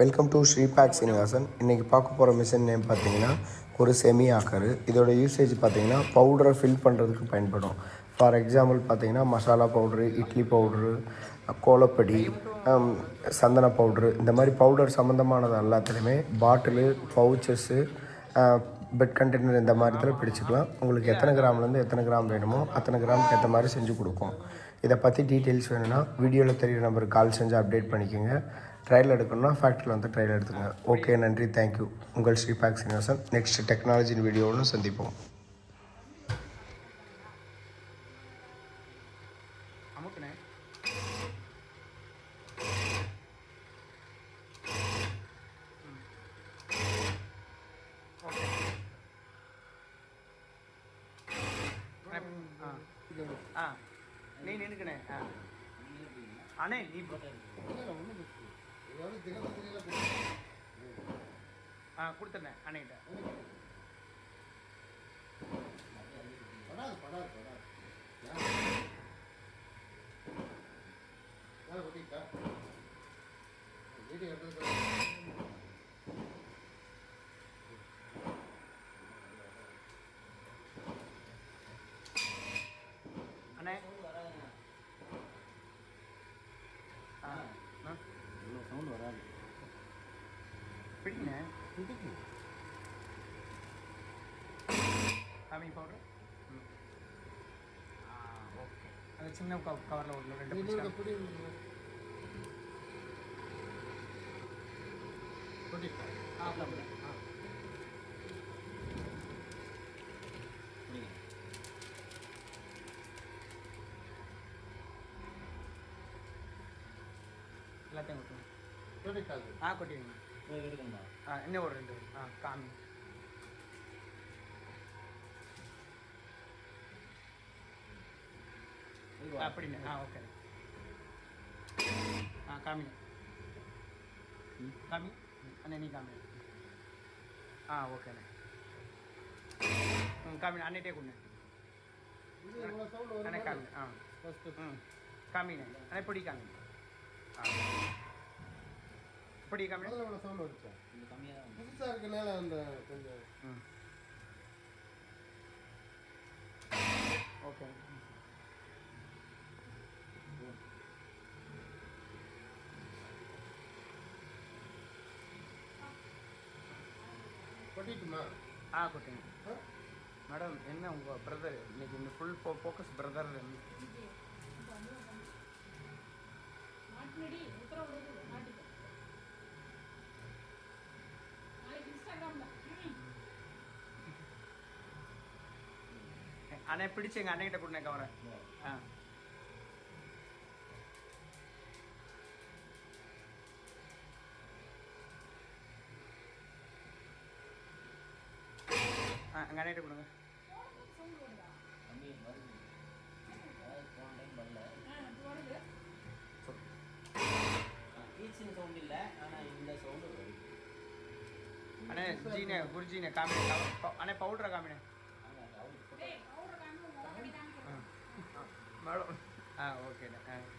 Welcome to ஸ்ரீபாக் Srinivasan இன்றைக்கி பார்க்க போகிற மிஷின் நேம் பார்த்தீங்கன்னா ஒரு செமி ஆக்கரு இதோட யூசேஜ் பார்த்தீங்கன்னா பவுடரை ஃபில் பண்ணுறதுக்கு பயன்படும். ஃபார் எக்ஸாம்பிள் பார்த்தீங்கன்னா மசாலா பவுட்ரு இட்லி பவுட்ரு கோலப்பொடி சந்தன பவுட்ரு இந்த மாதிரி பவுடர் சம்மந்தமானது எல்லாத்துலேயுமே பாட்டிலு பவுச்சஸ்ஸு பெட் கண்டெய்னர் இந்த மாதிரி இதில் பிடிச்சிக்கலாம். உங்களுக்கு எத்தனை கிராம்லேருந்து எத்தனை கிராம் வேணுமோ அத்தனை கிராமுக்கு ஏற்ற மாதிரி செஞ்சு கொடுக்கும். இதை பற்றி டீட்டெயில்ஸ் வேணும்னா வீடியோவில் தெரியுற நம்பருக்கு கால் செஞ்சு அப்டேட் பண்ணிக்கோங்க. ட்ரையல் எடுக்கணும்னா ஃபேக்ட்ரியில் வந்து ட்ரையல் எடுத்துக்கோங்க. ஓகே நன்றி. தேங்க்யூ உங்கள் ஸ்ரீபாக் சீனிவாசன். நெக்ஸ்ட் டெக்னாலஜின் வீடியோவில் சந்திப்போம். ஆ. நீ நின்னுக்கணே ஆ. அண்ணே நீ ஆ கொடுத்துட்றேன் அண்ணேகிட்ட அண்ணே ஆ ஆ சவுண்ட் வராது பிடிங்க ஹேவிங் பவுடர் ஆ ஓகே அந்த சின்ன கவ் கவரில் ஒரு ரெண்டு பிடிச்சா ஆ அப்படியே ஆ. எல்லாத்தையும் கொட்டுங்க. ஆ கொட்டிடுங்க. ஆ இன்னும் ஒரு ரெண்டு ஆ காமி. ஆ, அப்படிண்ணே ஆ ஓகே. ஆ காமி. காமி? அண்ணே நீ காமி. ஆ ஓகேண்ணே ம் காமி அண்ணிட்டே கொடுண்ணே. அண்ணே காமி. ஆ. ம். காமிண்ணே. அண்ணே பிடி காமி ஆ. பிடி காமி சவுண்ட் வந்துச்சா இந்த கம்மியாக தான் புதுசா இருக்கனால அந்த கொஞ்சம் ம். ஓகே. கொட்டிட்டுமா? ஆ கொட்டுங்க. மேடம் என்ன உங்கள் பிரதர் இன்னைக்கு இந்த ஃபுல் ஃபோ ஃபோக்கஸ் பிரதர் மாட்டினடி உத்தரவு அண்ணே பிடிச்சு எங்கள் அண்ணன்கிட்ட கொடுங்க கவரை. ஆ. ஆ எங்கள் அண்ணன்கிட்ட கொடுங்க. சவுண்ட் ஆ இல்லை ஆனால் இந்த சவுண்டு வருது அண்ணே ஜீனே குருஜீனே காமினே அண்ணே பவுடரா காமினே. ஆனால் டேய் பவுடர் காமி